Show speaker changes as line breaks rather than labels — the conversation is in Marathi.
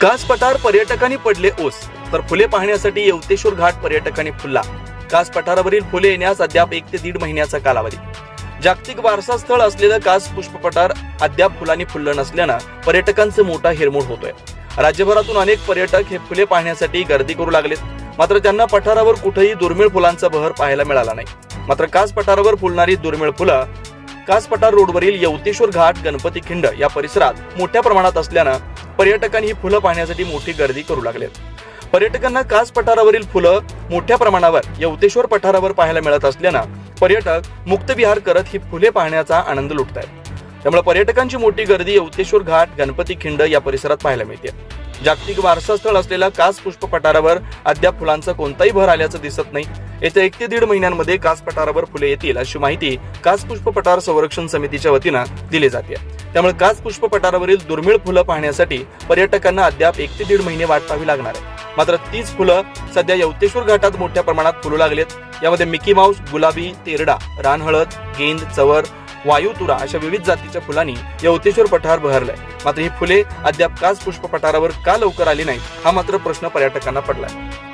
कास पठार पर्यटकांनी पडले ओस. तर फुले पाहण्यासाठी येवतेश्वर घाट पर्यटकांनी फुलला कास पठारावरील फुले येण्यास अद्याप एक ते दीड महिन्याचा कालावधी. जागतिक वारसा स्थळ असलेलं कास पुष्प पठार अद्याप फुलांनी फुललं नसल्यानं पर्यटकांचं मोठा हिरमोड होतोय. राज्यभरातून अनेक पर्यटक हे फुले पाहण्यासाठी गर्दी करू लागलेत. मात्र त्यांना पठारावर कुठेही दुर्मिळ फुलांचा बहर पाहायला मिळाला नाही. मात्र कास पठारावर फुलणारी दुर्मिळ फुलं कास पठार रोडवरील येवतेश्वर घाट गणपती खिंड या परिसरात मोठ्या प्रमाणात असल्यानं पर्यटकांनी ही फुलं पाहण्यासाठी मोठी गर्दी करू लागलेत. पर्यटकांना कास पठारावरील फुलं मोठ्या प्रमाणावर यवतेश्वर पठारावर पाहायला मिळत असल्यानं पर्यटक मुक्तविहार करत ही फुले पाहण्याचा आनंद लुटत आहेत त्यामुळे पर्यटकांची मोठी गर्दी यवतेश्वर घाट गणपती खिंड या परिसरात पाहायला मिळते. जागतिक वारसा स्थळ असलेल्या कास पुष्प पठारावर अद्याप फुलांचा कोणताही भर आल्याचं दिसत नाही. येत्या एक ते दीड महिन्यांमध्ये कास पठारावर फुले येतील अशी माहिती कास पुष्प पठार संरक्षण समितीच्या वतीनं दिली जाते. त्यामुळे कास पुष्प पठारावरील दुर्मिळ फुलं पाहण्यासाठी पर्यटकांना अद्याप एक ते दीड महिने वाट पाहावी लागणार आहे. मात्र तीच फुलं सध्या यवतेश्वर घाटात मोठ्या प्रमाणात फुलू लागलेत. यामध्ये मिकी माऊस गुलाबी तेरडा रानहळद गेंद चवर वायुतुरा अशा विविध जातीच्या फुलांनी यवतेश्वर पठार बहरलंय. मात्र ही फुले अद्याप काच पुष्प पठारावर का लवकर आली नाही हा मात्र प्रश्न पर्यटकांना पडलाय.